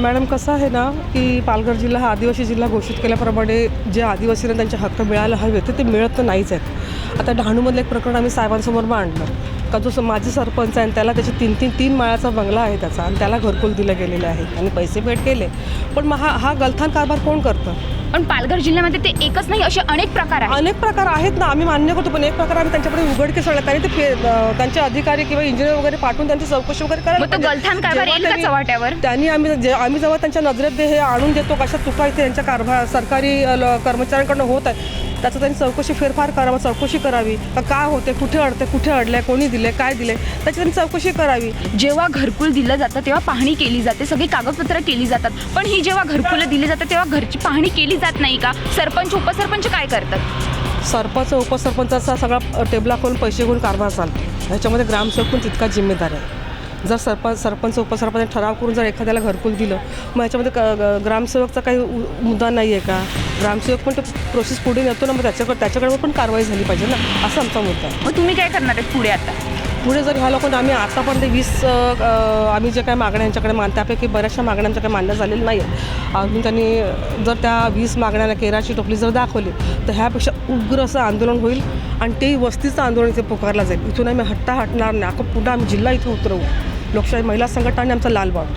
Madam कसं आहे ना की पालघर जिल्हा हा आदिवासी जिल्हा घोषित केल्याप्रमाणे जे आदिवासींना त्यांचे हक्क मिळायला हवे ते ते मिळत तर नाहीच आहेत. आता डहाणूमधलं एक प्रकरण आम्ही साहेबांसमोर मांडलं. का जो स- माजी सरपंच आहे आणि त्याला त्याचे तीन तीन तीन माळाचा बंगला आहे त्याचा आणि त्याला घरकुल दिलं गेलेलं आहे. आणि पैसे भेट केले. पण मग हा हा गलथान कारभार कोण करतं? पण पालघर जिल्ह्यामध्ये ते एकच नाही असे अनेक प्रकार आहेत. अनेक प्रकार आहेत ना आम्ही मान्य करतो पण एक प्रकार आम्ही त्यांच्याकडे उघडकीस आणला कारण ते अं, त्यांचे अधिकारी किंवा इंजिनियर वगैरे पाठवून त्यांची चौकशी वगैरे करायला मग तो पाहिजे. गलथान कारभार जेव्हा येईल का त्यांनी- चव्हाट्यावर? त्यांनी आम्ही जे आम्ही जेव्हा त्यांच्या नजरेत हे आणून देतो कशा चुका इथे यांच्या कारभार सरकारी अ, ल- कर्मचाऱ्यांकडनं होत आहे त्याचं त्यांनी चौकशी फेरफार करावं चौकशी करावी. का काय होते कुठे अडते कुठे अडले कोणी दिले काय दिले त्याची त्यांनी चौकशी करावी. जेव्हा घरकुल दिलं जातं तेव्हा पाहणी केली जाते. सगळी कागदपत्र केली जातात. पण ही जेव्हा घरकुलं दिली जातात तेव्हा घरची पाहणी केली जात नाही का? सरपंच उपसरपंच काय करतात? सरपंच उपसरपंचाचा सगळा टेबला खोलून पैसे घेऊन कारभार चालतो. ह्याच्यामध्ये ग्रामसेवक पण तितका जिम्मेदार आहे. जर सरपंच सरपंच उपसरपंच ठराव करून जर एखाद्याला घरकुल दिलं मग ह्याच्यामध्ये क- ग्रामसेवकचा काही मुद्दा नाही आहे का? ग्रामसेवक पण तो प्रोसेस पुढे नेतो ना मग त्याच्याकडे त्याच्याकडे पण कारवाई झाली पाहिजे ना? असा आमचा मुद्दा आहे. मग तुम्ही काय करणार आहेत पुढे आता? पुढे जर ह्या लोकांना आम्ही आतापर्यंत वीस आम्ही जे काही मागण्या यांच्याकडे मान त्यापैकी बऱ्याचशा मागण्या आमच्या काही मान्य झालेल्या नाही आहेत अजून त्यांनी जर त्या वीस मागण्यांना केराची टोपली जर दाखवली तर ह्यापेक्षा उग्र असं आंदोलन होईल आणि तेही वस्तीचं आंदोलन इथे पुकारलं जाईल. इथून आम्ही हट्टा हटणार नाही. आपण पुन्हा आम्ही जिल्हा इथे उतरवू. लोकशाही महिला संघटना आणि आमचा लालबाग